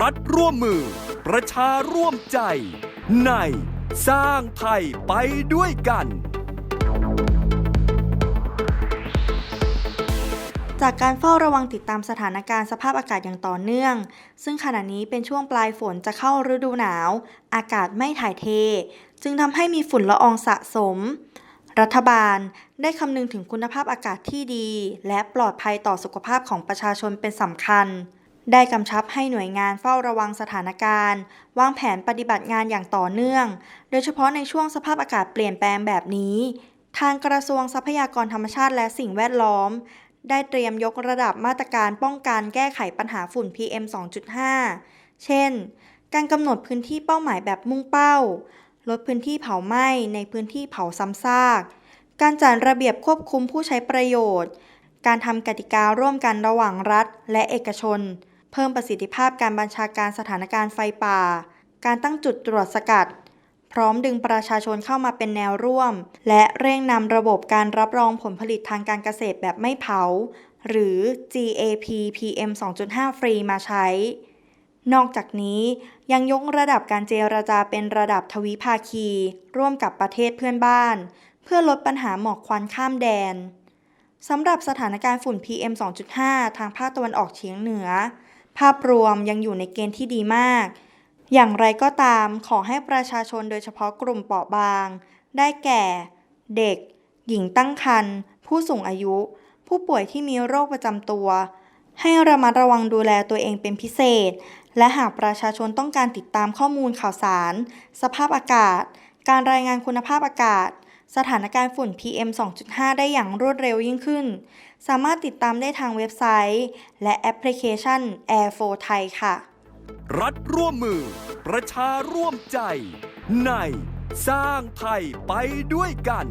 รัฐร่วมมือ ประชาร่วมใจ ใน สร้างไทยไปด้วยกัน จากการเฝ้าระวังติดตามสถานการณ์สภาพอากาศอย่างต่อเนื่อง ซึ่งขณะนี้เป็นช่วงปลายฝนจะเข้าฤดูหนาว อากาศไม่ถ่ายเท จึงทำให้มีฝุ่นละอองสะสมรัฐบาลได้คำนึงถึงคุณภาพอากาศที่ดี และปลอดภัยต่อสุขภาพของประชาชนเป็นสำคัญ ได้กำชับให้หน่วยงานเฝ้าระวังสถานการณ์ วางแผนปฏิบัติงานอย่างต่อเนื่อง โดยเฉพาะในช่วงสภาพอากาศเปลี่ยนแปลงแบบนี้ ทางกระทรวงทรัพยากรธรรมชาติและสิ่งแวดล้อม ได้เตรียมยกระดับมาตรการป้องกันแก้ไขปัญหาฝุ่น PM 2.5 เช่น การกำหนดพื้นที่เป้าหมายแบบมุ่งเป้า ลดพื้นที่เผาไหม้ในพื้นที่เผาซ้ำซาก การจัดระเบียบควบคุมผู้ใช้ประโยชน์ การทำกติการ่วมกันระหว่างรัฐ และเอกชน เพิ่มประสิทธิภาพการบัญชาการสถานการณ์ไฟป่า การตั้งจุดตรวจสกัด พร้อมดึงประชาชนเข้ามาเป็นแนวร่วม และเร่งนำระบบการรับรองผลผลิตทางการเกษตรแบบไม่เผา หรือ GAP PM 2.5 ฟรีมาใช้ นอกจากนี้ยังยกระดับการเจรจาเป็นระดับทวิภาคี ร่วมกับประเทศเพื่อนบ้าน เพื่อลดปัญหาหมอกควันข้ามแดนสำหรับสถานการณ์ฝุ่น PM 2.5 ทางภาคตะวันออกเฉียงเหนือ ภาพรวมยังอยู่ในเกณฑ์ที่ดีมาก อย่างไรก็ตามขอให้ประชาชนโดยเฉพาะกลุ่มเปราะบาง ได้แก่ เด็ก หญิงตั้งครรภ์ผู้สูงอายุ ผู้ป่วยที่มีโรคประจำตัว ให้ระมัดระวังดูแลตัวเองเป็นพิเศษ และหากประชาชนต้องการติดตามข้อมูลข่าวสาร สภาพอากาศ การรายงานคุณภาพอากาศ สถานการณ์ฝุ่น PM 2.5 ได้อย่างรวดเร็วยิ่งขึ้น สามารถติดตามได้ทางเว็บไซต์ และแอปพลิเคชัน Air 4 Thai ค่ะ รัฐร่วมมือ ประชาร่วมใจ ในสร้างไทยไปด้วยกัน